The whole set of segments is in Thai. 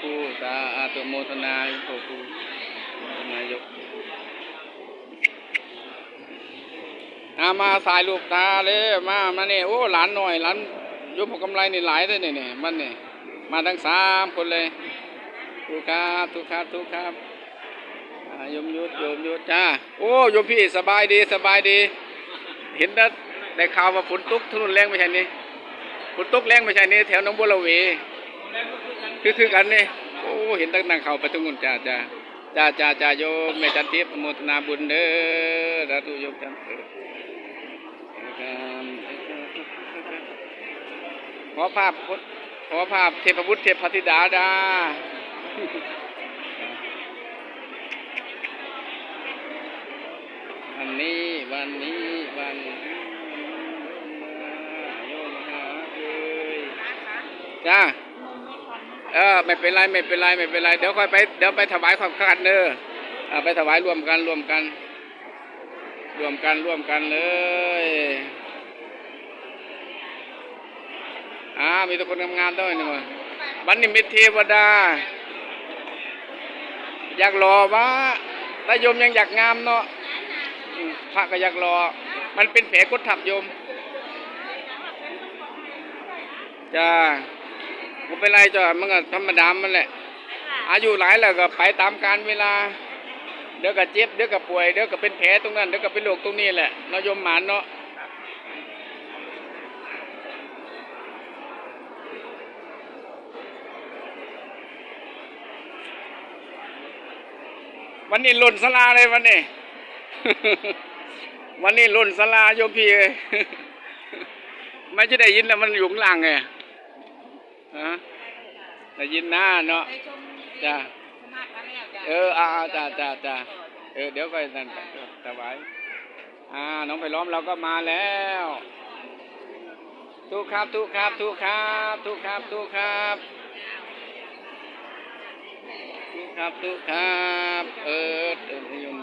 ครูสาธุโมทนาพระครูนายกอามาสายลูกตาเลยมามาเนี่ยโอ้หลานหน่อยหลานยมพกกำไรนี่หลายเลยเนี่ยเนี่ยมันเนี่ยมาทั้งสามคนเลยทุกครับทุกครับทุกครับยมยุทธยมยุทธจ้าโอ้ยมพี่สบายดีสบายดี เห็นนะได้ข่าวว่าฝนตกทุนแรงไม่ใช่นี่ฝนตกแรงไม่ใช่นี่แถวหน้องบัวระเว คือคือกันนี่โอ้เห็นตั้งนั่งเขาไปตรงนู้นจ้าจ้าจ้าจ้าจ้าโยมแม่จันทิพย์โมทนาบุญเด้อสาธุโยมจันเออขอภาพพุทธขอภาพเทพบุตรเทพธิดาดาวันนี้วันนี้วันนี้โยมหาเลยจ้า เออไม่เป็นไรไม่เป็นไรไม่เป็นไรเดี๋ยวค่อยไปเดี๋ยวไปถวายความกันเด้อเอาไปถวายรวมกันรวมกัน รวมกันรวมกันเลยอ่ามีทุกคนทำงามๆด้วยนี่มั้งบันนิมิตเทวดา อยากรอวะถ้าโยมยังอยากงามเนาะพระก็อยากรอ มันเป็นแผลกดทับโยมจ้า ไม่เป็นไรจ้ะมันก็ธรรมดามันแหละ อายุหลายแล้วก็ไปตามการเวลา เดี๋ยวก็เจ็บเดี๋ยวก็ป่วยเดี๋ยวก็เป็นแผลตรงนั้นเดี๋ยวก็เป็นโรคตรงนี้แหละเรายมหมานเนาะวันนี้หล่นสลาเลยวันนี้ วันนี้หล่นสลาโยมพี่เอ้ยไม่จะได้ยินแล้วมันอยู่ข้างล่างไง ฮะได้ยินหน้าเนาะไปชมจ้าสมาธิมาแล้วจ้ะเอออ่าจ้าจ้าจ้าเออเดี๋ยวก็นั่นถวายอ่าน้องไปล้อมเราก็มาแล้วทุกครับทุกครับทุกครับทุกครับทุกครับทุกครับทุกครับ เออเออนิยม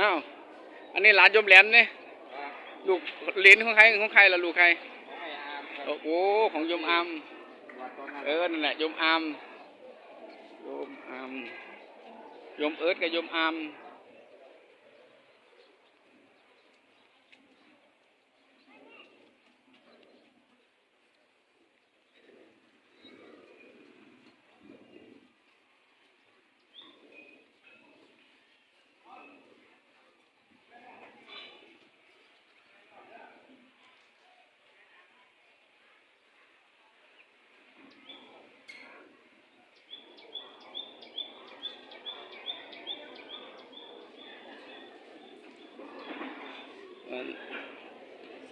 อ้าว อันนี้หลานยมแหลมเนี่ยลูกเหรียญของใครของใครล่ะลูกใคร โอ้โห ของยมอามเออ นั่นแหละยมอามยมอามยมเอิร์ดกับยมอาม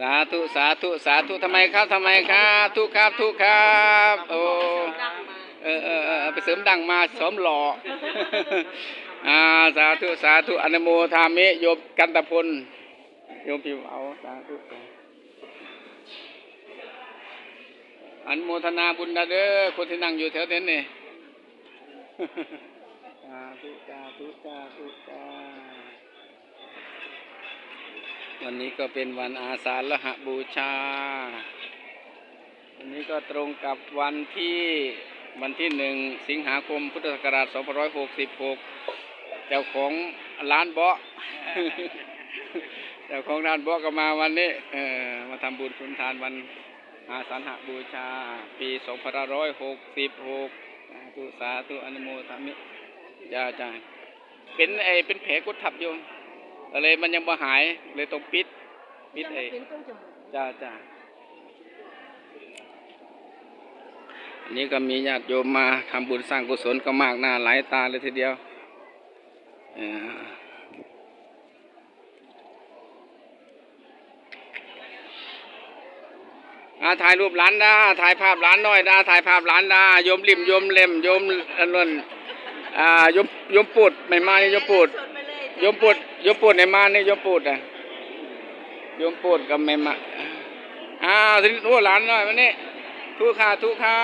สาธุสาธุสาธุทำไมครับทำไมครับทุกครับทุกครับโอ้เออเออเออไปเสริมดังมาสมหล่ออาสาธุสาธุอนโมทามิโยมกันตะพลโยมพิมพ์เอาสาธุอันโมทนาบุญนะเด้อคนที่นั่งอยู่แถวนั้นนี่สาธุสาธุสาธุสา วันนี้ก็เป็นวันอาสาฬหบูชา วันนี้ก็ตรงกับวันที่วันที่หนึ่งสิงหาคมพุทธศักราช 2566 เจ้าของร้านเบาะเจ้าของร้านเบาะก็มาวันนี้เออมาทำบุญสุนทานวันอาสาฬหบูชา ปี 2566สาธุสาธุอนุโมทามิจ้าจ้าเป็นไอเป็นแผลกดทับโยม อะไรมันยังบ่หายเลยต้องปิดปิดไอเป็นต้นจมูกจ้าจ้าอันนี้ก็มีญาติโยมมาทำบุญสร้างกุศลก็มากหน้าหลายตาเลยทีเดียวเอ่ออาถ่ายรูปหลานดาถ่ายภาพหลานน้อยดาถ่ายภาพหลานดาโยมริมโยมเล่มโยมอันนั้นอ่าโยมโยมปูดไม่มานี่โยมปูดชนไปเลย โยมปูดโยมปูดไหนมานี่โยมปูดอะโยมปูดกับแม่มาอ้าวทีนี้โอ้หลานหน่อยวันนี้ทุกขาทุกขา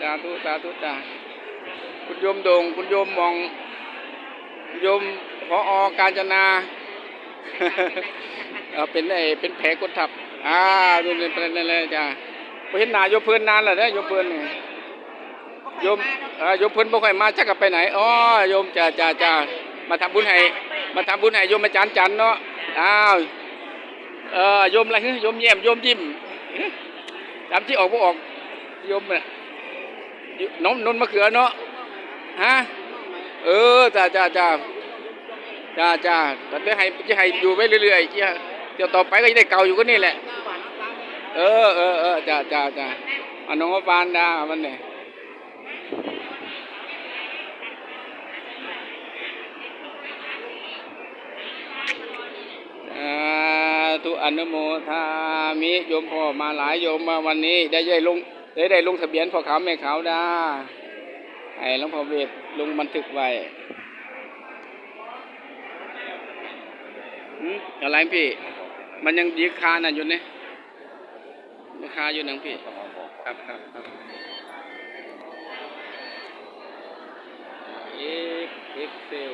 จ้าทุสาธุจ้าคุณโยมโดงคุณโยมมองโยมพออการจนาเป็นไอเป็นแผลกดทับอ่าดูนี่เป็นนั่นเลยจ้าบ่เห็นหน้าโยมเพิ่อนนานแล้วเด้อโยมเพิ่นนี่โยมเอ่อโยมเพิ่นบ่ค่อยมาจักกลับไปไหนอ๋อโยมจ้าจ้าจ้า มาทำบุญให้มาทำบุญให้โยมอาจารย์จันเนาะอ้าวเออโยมอะไรฮะโยมแย้มโยมยิ้มเอ๊ะจำที่ออกบ่ออกโยมน่ะอยู่น้องนนท์มะเขือเนาะฮะเออจ้าจ้าจ้าจ้าจ้าแต่ได้ให้จะให้อยู่ไปเรื่อยๆจ้าเดี๋ยวต่อไปก็จะได้เก่าอยู่ก็นี่แหละ เออเออเออจ้าจ้าจ้าอันน้องว่าปานดามันเนี่ยอ่า ทุอนุโมทามิโยมพ่อมาหลายโยมมาวันนี้ ได้ได้ลงได้ได้ลงทะเบียนพ่อขาวแม่ขาวดาให้หลวงพ่อเวทลงบันทึกไว้หืมอะไรพี่ มันยังดีคาน่ะอยู่เนี่ยดีคาอยู่นังพี่ ครับครับครับเอ็กเอ็กเซล